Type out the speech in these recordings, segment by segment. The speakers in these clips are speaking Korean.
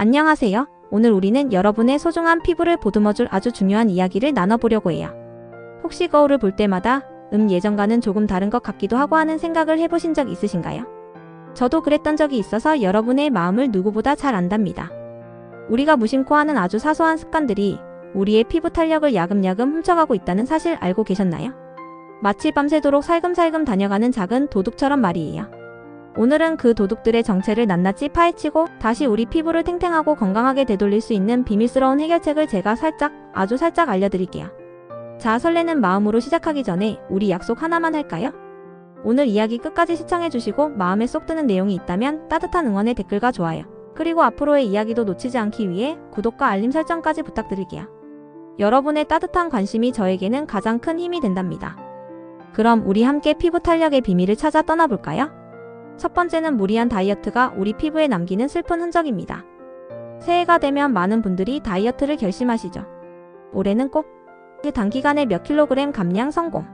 안녕하세요. 오늘 우리는 여러분의 소중한 피부를 보듬어줄 아주 중요한 이야기를 나눠보려고 해요. 혹시 거울을 볼 때마다 음 예전과는 조금 다른 것 같기도 하고 하는 생각을 해보신 적 있으신가요? 저도 그랬던 적이 있어서 여러분의 마음을 누구보다 잘 안답니다. 우리가 무심코 하는 아주 사소한 습관들이 우리의 피부 탄력을 야금야금 훔쳐가고 있다는 사실 알고 계셨나요? 마치 밤새도록 살금살금 다녀가는 작은 도둑처럼 말이에요. 오늘은 그 도둑들의 정체를 낱낱이 파헤치고 다시 우리 피부를 탱탱하고 건강하게 되돌릴 수 있는 비밀스러운 해결책을 제가 살짝, 아주 살짝 알려드릴게요. 자, 설레는 마음으로 시작하기 전에 우리 약속 하나만 할까요? 오늘 이야기 끝까지 시청해주시고 마음에 쏙 드는 내용이 있다면 따뜻한 응원의 댓글과 좋아요. 그리고 앞으로의 이야기도 놓치지 않기 위해 구독과 알림 설정까지 부탁드릴게요. 여러분의 따뜻한 관심이 저에게는 가장 큰 힘이 된답니다. 그럼 우리 함께 피부 탄력의 비밀을 찾아 떠나볼까요? 첫 번째는 무리한 다이어트가 우리 피부에 남기는 슬픈 흔적입니다. 새해가 되면 많은 분들이 다이어트를 결심하시죠. 올해는 꼭 단기간에 몇 킬로그램 감량 성공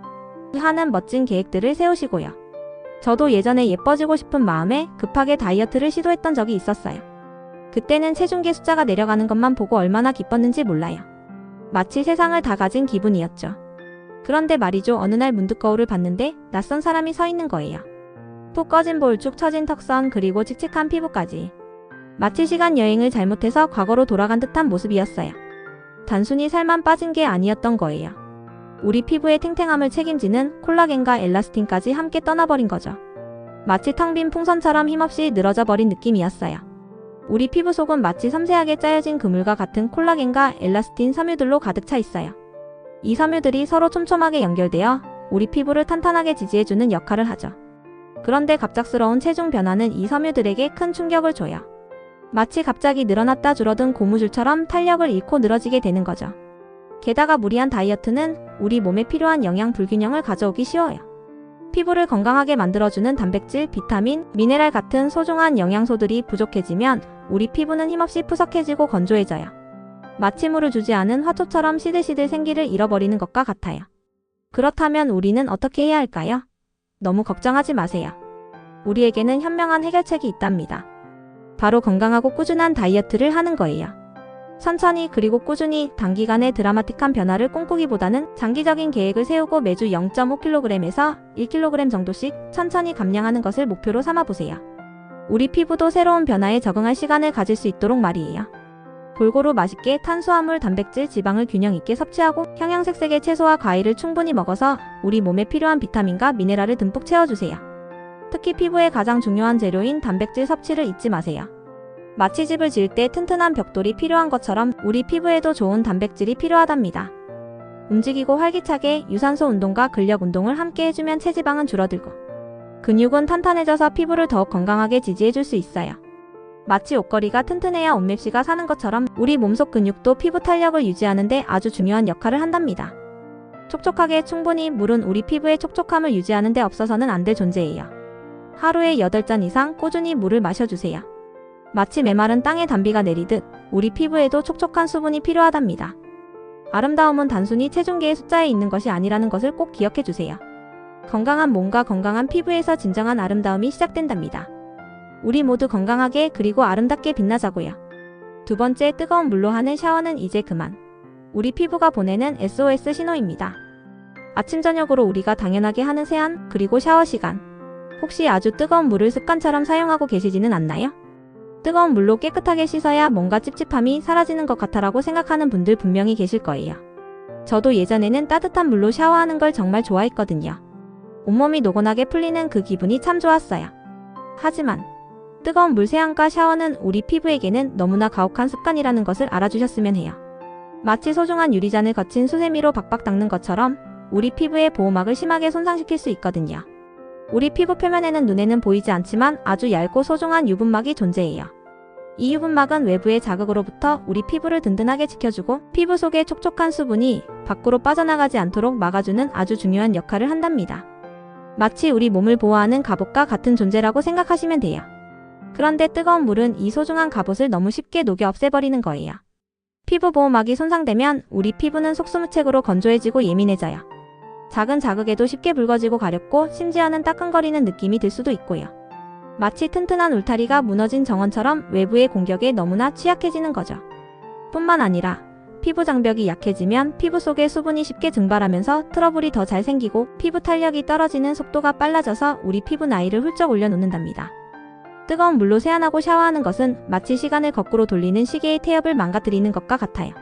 하는 멋진 계획들을 세우시고요. 저도 예전에 예뻐지고 싶은 마음에 급하게 다이어트를 시도했던 적이 있었어요. 그때는 체중계 숫자가 내려가는 것만 보고 얼마나 기뻤는지 몰라요. 마치 세상을 다 가진 기분이었죠. 그런데 말이죠. 어느 날 문득 거울을 봤는데 낯선 사람이 서 있는 거예요. 푹 꺼진 볼, 쭉 처진 턱선, 그리고 칙칙한 피부까지. 마치 시간 여행을 잘못해서 과거로 돌아간 듯한 모습이었어요. 단순히 살만 빠진 게 아니었던 거예요. 우리 피부의 탱탱함을 책임지는 콜라겐과 엘라스틴까지 함께 떠나버린 거죠. 마치 텅 빈 풍선처럼 힘없이 늘어져 버린 느낌이었어요. 우리 피부 속은 마치 섬세하게 짜여진 그물과 같은 콜라겐과 엘라스틴 섬유들로 가득 차 있어요. 이 섬유들이 서로 촘촘하게 연결되어 우리 피부를 탄탄하게 지지해주는 역할을 하죠. 그런데 갑작스러운 체중 변화는 이 섬유들에게 큰 충격을 줘요. 마치 갑자기 늘어났다 줄어든 고무줄처럼 탄력을 잃고 늘어지게 되는 거죠. 게다가 무리한 다이어트는 우리 몸에 필요한 영양 불균형을 가져오기 쉬워요. 피부를 건강하게 만들어주는 단백질, 비타민, 미네랄 같은 소중한 영양소들이 부족해지면 우리 피부는 힘없이 푸석해지고 건조해져요. 마치 물을 주지 않은 화초처럼 시들시들 생기를 잃어버리는 것과 같아요. 그렇다면 우리는 어떻게 해야 할까요? 너무 걱정하지 마세요. 우리에게는 현명한 해결책이 있답니다. 바로 건강하고 꾸준한 다이어트를 하는 거예요. 천천히 그리고 꾸준히 단기간에 드라마틱한 변화를 꿈꾸기보다는 장기적인 계획을 세우고 매주 0.5kg에서 1kg 정도씩 천천히 감량하는 것을 목표로 삼아 보세요. 우리 피부도 새로운 변화에 적응할 시간을 가질 수 있도록 말이에요. 골고루 맛있게 탄수화물, 단백질, 지방을 균형 있게 섭취하고 형형색색의 채소와 과일을 충분히 먹어서 우리 몸에 필요한 비타민과 미네랄을 듬뿍 채워주세요. 특히 피부에 가장 중요한 재료인 단백질 섭취를 잊지 마세요. 마치 집을 지을 때 튼튼한 벽돌이 필요한 것처럼 우리 피부에도 좋은 단백질이 필요하답니다. 움직이고 활기차게 유산소 운동과 근력 운동을 함께 해주면 체지방은 줄어들고 근육은 탄탄해져서 피부를 더욱 건강하게 지지해줄 수 있어요. 마치 옷걸이가 튼튼해야 옷맵시가 사는 것처럼 우리 몸속 근육도 피부 탄력을 유지하는 데 아주 중요한 역할을 한답니다. 촉촉하게 충분히 물은 우리 피부의 촉촉함을 유지하는 데 없어서는 안 될 존재예요. 하루에 8잔 이상 꾸준히 물을 마셔주세요. 마치 메마른 땅에 단비가 내리듯 우리 피부에도 촉촉한 수분이 필요하답니다. 아름다움은 단순히 체중계의 숫자에 있는 것이 아니라는 것을 꼭 기억해 주세요. 건강한 몸과 건강한 피부에서 진정한 아름다움이 시작된답니다. 우리 모두 건강하게 그리고 아름답게 빛나자고요. 두 번째 뜨거운 물로 하는 샤워는 이제 그만. 우리 피부가 보내는 SOS 신호입니다. 아침 저녁으로 우리가 당연하게 하는 세안 그리고 샤워 시간. 혹시 아주 뜨거운 물을 습관처럼 사용하고 계시지는 않나요? 뜨거운 물로 깨끗하게 씻어야 뭔가 찝찝함이 사라지는 것 같아라고 생각하는 분들 분명히 계실 거예요. 저도 예전에는 따뜻한 물로 샤워하는 걸 정말 좋아했거든요. 온몸이 노곤하게 풀리는 그 기분이 참 좋았어요. 하지만 뜨거운 물 세안과 샤워는 우리 피부에게는 너무나 가혹한 습관이라는 것을 알아주셨으면 해요. 마치 소중한 유리잔을 거친 수세미로 박박 닦는 것처럼 우리 피부의 보호막을 심하게 손상시킬 수 있거든요. 우리 피부 표면에는 눈에는 보이지 않지만 아주 얇고 소중한 유분막이 존재해요. 이 유분막은 외부의 자극으로부터 우리 피부를 든든하게 지켜주고 피부 속의 촉촉한 수분이 밖으로 빠져나가지 않도록 막아주는 아주 중요한 역할을 한답니다. 마치 우리 몸을 보호하는 갑옷과 같은 존재라고 생각하시면 돼요. 그런데 뜨거운 물은 이 소중한 갑옷을 너무 쉽게 녹여 없애버리는 거예요. 피부 보호막이 손상되면 우리 피부는 속수무책으로 건조해지고 예민해져요. 작은 자극에도 쉽게 붉어지고 가렵고 심지어는 따끔거리는 느낌이 들 수도 있고요. 마치 튼튼한 울타리가 무너진 정원처럼 외부의 공격에 너무나 취약해지는 거죠. 뿐만 아니라 피부 장벽이 약해지면 피부 속에 수분이 쉽게 증발하면서 트러블이 더 잘 생기고 피부 탄력이 떨어지는 속도가 빨라져서 우리 피부 나이를 훌쩍 올려놓는답니다. 뜨거운 물로 세안하고 샤워하는 것은 마치 시간을 거꾸로 돌리는 시계의 태엽을 망가뜨리는 것과 같아요.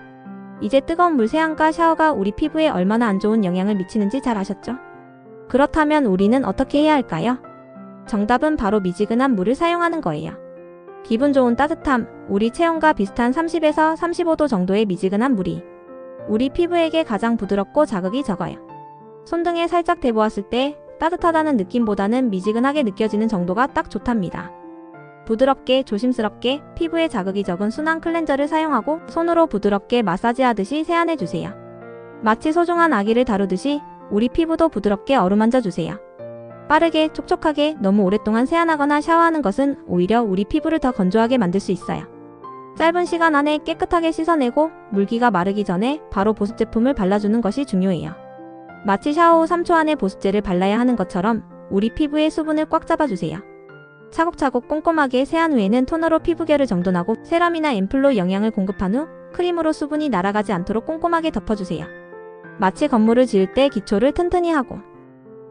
이제 뜨거운 물 세안과 샤워가 우리 피부에 얼마나 안 좋은 영향을 미치는지 잘 아셨죠? 그렇다면 우리는 어떻게 해야 할까요? 정답은 바로 미지근한 물을 사용하는 거예요. 기분 좋은 따뜻함, 우리 체온과 비슷한 30에서 35도 정도의 미지근한 물이 우리 피부에게 가장 부드럽고 자극이 적어요. 손등에 살짝 대보았을 때 따뜻하다는 느낌보다는 미지근하게 느껴지는 정도가 딱 좋답니다. 부드럽게 조심스럽게 피부에 자극이 적은 순한 클렌저를 사용하고 손으로 부드럽게 마사지하듯이 세안해주세요. 마치 소중한 아기를 다루듯이 우리 피부도 부드럽게 어루만져 주세요. 빠르게 촉촉하게 너무 오랫동안 세안하거나 샤워하는 것은 오히려 우리 피부를 더 건조하게 만들 수 있어요. 짧은 시간 안에 깨끗하게 씻어내고 물기가 마르기 전에 바로 보습 제품을 발라주는 것이 중요해요. 마치 샤워 후 3초 안에 보습제를 발라야 하는 것처럼 우리 피부의 수분을 꽉 잡아주세요. 차곡차곡 꼼꼼하게 세안 후에는 토너로 피부결을 정돈하고 세럼이나 앰플로 영양을 공급한 후 크림으로 수분이 날아가지 않도록 꼼꼼하게 덮어주세요. 마치 건물을 지을 때 기초를 튼튼히 하고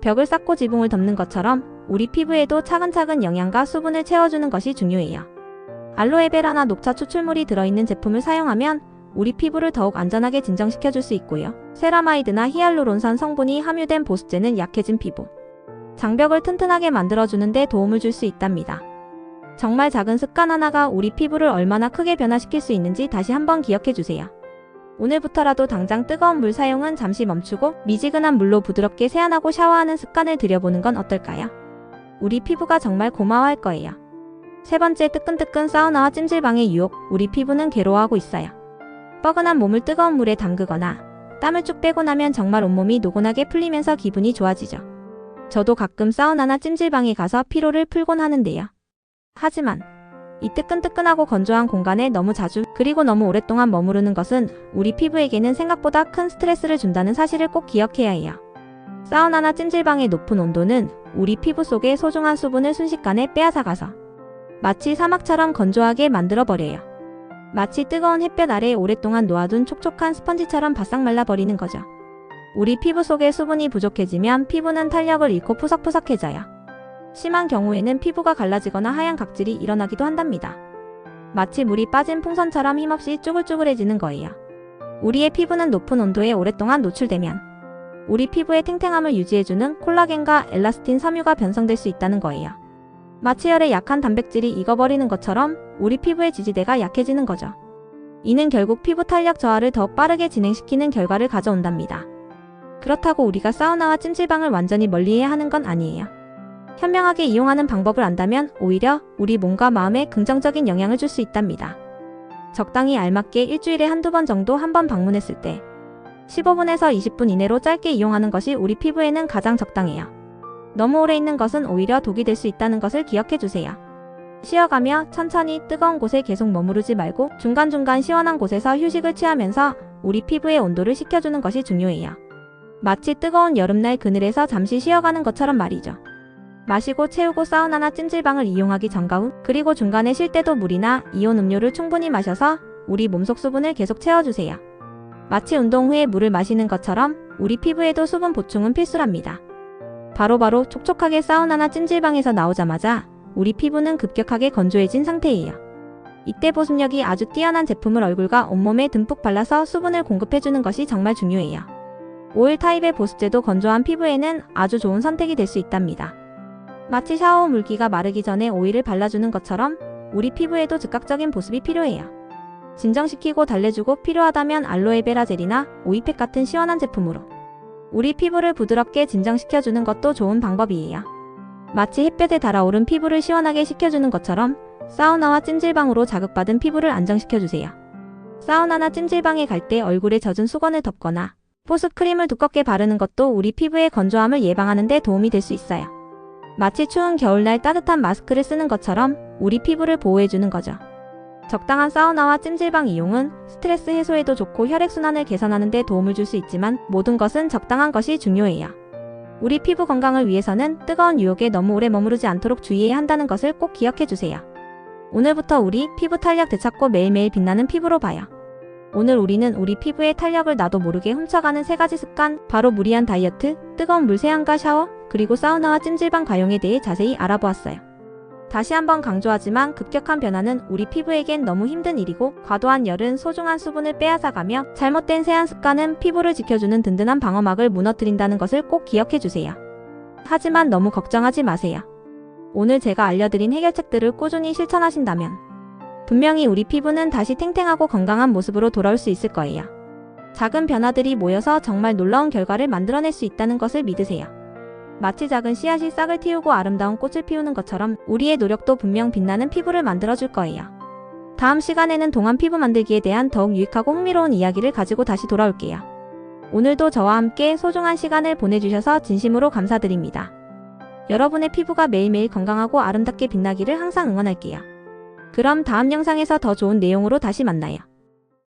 벽을 쌓고 지붕을 덮는 것처럼 우리 피부에도 차근차근 영양과 수분을 채워주는 것이 중요해요. 알로에베라나 녹차 추출물이 들어있는 제품을 사용하면 우리 피부를 더욱 안전하게 진정시켜줄 수 있고요. 세라마이드나 히알루론산 성분이 함유된 보습제는 약해진 피부, 장벽을 튼튼하게 만들어주는 데 도움을 줄 수 있답니다. 정말 작은 습관 하나가 우리 피부를 얼마나 크게 변화시킬 수 있는지 다시 한번 기억해 주세요. 오늘부터라도 당장 뜨거운 물 사용은 잠시 멈추고 미지근한 물로 부드럽게 세안하고 샤워하는 습관을 들여보는 건 어떨까요? 우리 피부가 정말 고마워할 거예요. 세 번째 뜨끈뜨끈 사우나와 찜질방의 유혹, 우리 피부는 괴로워하고 있어요. 뻐근한 몸을 뜨거운 물에 담그거나 땀을 쭉 빼고 나면 정말 온몸이 노곤하게 풀리면서 기분이 좋아지죠. 저도 가끔 사우나나 찜질방에 가서 피로를 풀곤 하는데요. 하지만 이 뜨끈뜨끈하고 건조한 공간에 너무 자주 그리고 너무 오랫동안 머무르는 것은 우리 피부에게는 생각보다 큰 스트레스를 준다는 사실을 꼭 기억해야 해요. 사우나나 찜질방의 높은 온도는 우리 피부 속의 소중한 수분을 순식간에 빼앗아가서 마치 사막처럼 건조하게 만들어버려요. 마치 뜨거운 햇볕 아래 오랫동안 놓아둔 촉촉한 스펀지처럼 바싹 말라버리는 거죠. 우리 피부 속에 수분이 부족해지면 피부는 탄력을 잃고 푸석푸석해져요. 심한 경우에는 피부가 갈라지거나 하얀 각질이 일어나기도 한답니다. 마치 물이 빠진 풍선처럼 힘없이 쭈글쭈글해지는 거예요. 우리의 피부는 높은 온도에 오랫동안 노출되면 우리 피부의 탱탱함을 유지해주는 콜라겐과 엘라스틴 섬유가 변성될 수 있다는 거예요. 혈에 약한 단백질이 익어버리는 것처럼 우리 피부의 지지대가 약해지는 거죠. 이는 결국 피부 탄력 저하를 더욱 빠르게 진행시키는 결과를 가져온답니다. 그렇다고 우리가 사우나와 찜질방을 완전히 멀리해야 하는 건 아니에요. 현명하게 이용하는 방법을 안다면 오히려 우리 몸과 마음에 긍정적인 영향을 줄 수 있답니다. 적당히 알맞게 일주일에 한두 번 정도 한 번 방문했을 때 15분에서 20분 이내로 짧게 이용하는 것이 우리 피부에는 가장 적당해요. 너무 오래 있는 것은 오히려 독이 될 수 있다는 것을 기억해 주세요. 쉬어가며 천천히 뜨거운 곳에 계속 머무르지 말고 중간중간 시원한 곳에서 휴식을 취하면서 우리 피부의 온도를 식혀주는 것이 중요해요. 마치 뜨거운 여름날 그늘에서 잠시 쉬어가는 것처럼 말이죠. 마시고 채우고 사우나나 찜질방을 이용하기 전과 후 그리고 중간에 쉴 때도 물이나 이온 음료를 충분히 마셔서 우리 몸속 수분을 계속 채워주세요. 마치 운동 후에 물을 마시는 것처럼 우리 피부에도 수분 보충은 필수랍니다. 바로 바로 촉촉하게 사우나나 찜질방에서 나오자마자 우리 피부는 급격하게 건조해진 상태예요. 이때 보습력이 아주 뛰어난 제품을 얼굴과 온몸에 듬뿍 발라서 수분을 공급해주는 것이 정말 중요해요. 오일 타입의 보습제도 건조한 피부에는 아주 좋은 선택이 될 수 있답니다. 마치 샤워 후 물기가 마르기 전에 오일을 발라주는 것처럼 우리 피부에도 즉각적인 보습이 필요해요. 진정시키고 달래주고 필요하다면 알로에베라 젤이나 오이팩 같은 시원한 제품으로 우리 피부를 부드럽게 진정시켜주는 것도 좋은 방법이에요. 마치 햇볕에 달아오른 피부를 시원하게 식혀주는 것처럼 사우나와 찜질방으로 자극받은 피부를 안정시켜주세요. 사우나나 찜질방에 갈 때 얼굴에 젖은 수건을 덮거나 보습 크림을 두껍게 바르는 것도 우리 피부의 건조함을 예방하는 데 도움이 될 수 있어요. 마치 추운 겨울날 따뜻한 마스크를 쓰는 것처럼 우리 피부를 보호해주는 거죠. 적당한 사우나와 찜질방 이용은 스트레스 해소에도 좋고 혈액순환을 개선하는 데 도움을 줄 수 있지만 모든 것은 적당한 것이 중요해요. 우리 피부 건강을 위해서는 뜨거운 유혹에 너무 오래 머무르지 않도록 주의해야 한다는 것을 꼭 기억해 주세요. 오늘부터 우리 피부 탄력 되찾고 매일매일 빛나는 피부로 봐요. 오늘 우리는 우리 피부의 탄력을 나도 모르게 훔쳐가는 세 가지 습관, 바로 무리한 다이어트, 뜨거운 물 세안과 샤워, 그리고 사우나와 찜질방 가용에 대해 자세히 알아보았어요. 다시 한번 강조하지만 급격한 변화는 우리 피부에겐 너무 힘든 일이고 과도한 열은 소중한 수분을 빼앗아가며 잘못된 세안 습관은 피부를 지켜주는 든든한 방어막을 무너뜨린다는 것을 꼭 기억해 주세요. 하지만 너무 걱정하지 마세요. 오늘 제가 알려드린 해결책들을 꾸준히 실천하신다면 분명히 우리 피부는 다시 탱탱하고 건강한 모습으로 돌아올 수 있을 거예요. 작은 변화들이 모여서 정말 놀라운 결과를 만들어낼 수 있다는 것을 믿으세요. 마치 작은 씨앗이 싹을 틔우고 아름다운 꽃을 피우는 것처럼 우리의 노력도 분명 빛나는 피부를 만들어줄 거예요. 다음 시간에는 동안 피부 만들기에 대한 더욱 유익하고 흥미로운 이야기를 가지고 다시 돌아올게요. 오늘도 저와 함께 소중한 시간을 보내주셔서 진심으로 감사드립니다. 여러분의 피부가 매일매일 건강하고 아름답게 빛나기를 항상 응원할게요. 그럼 다음 영상에서 더 좋은 내용으로 다시 만나요.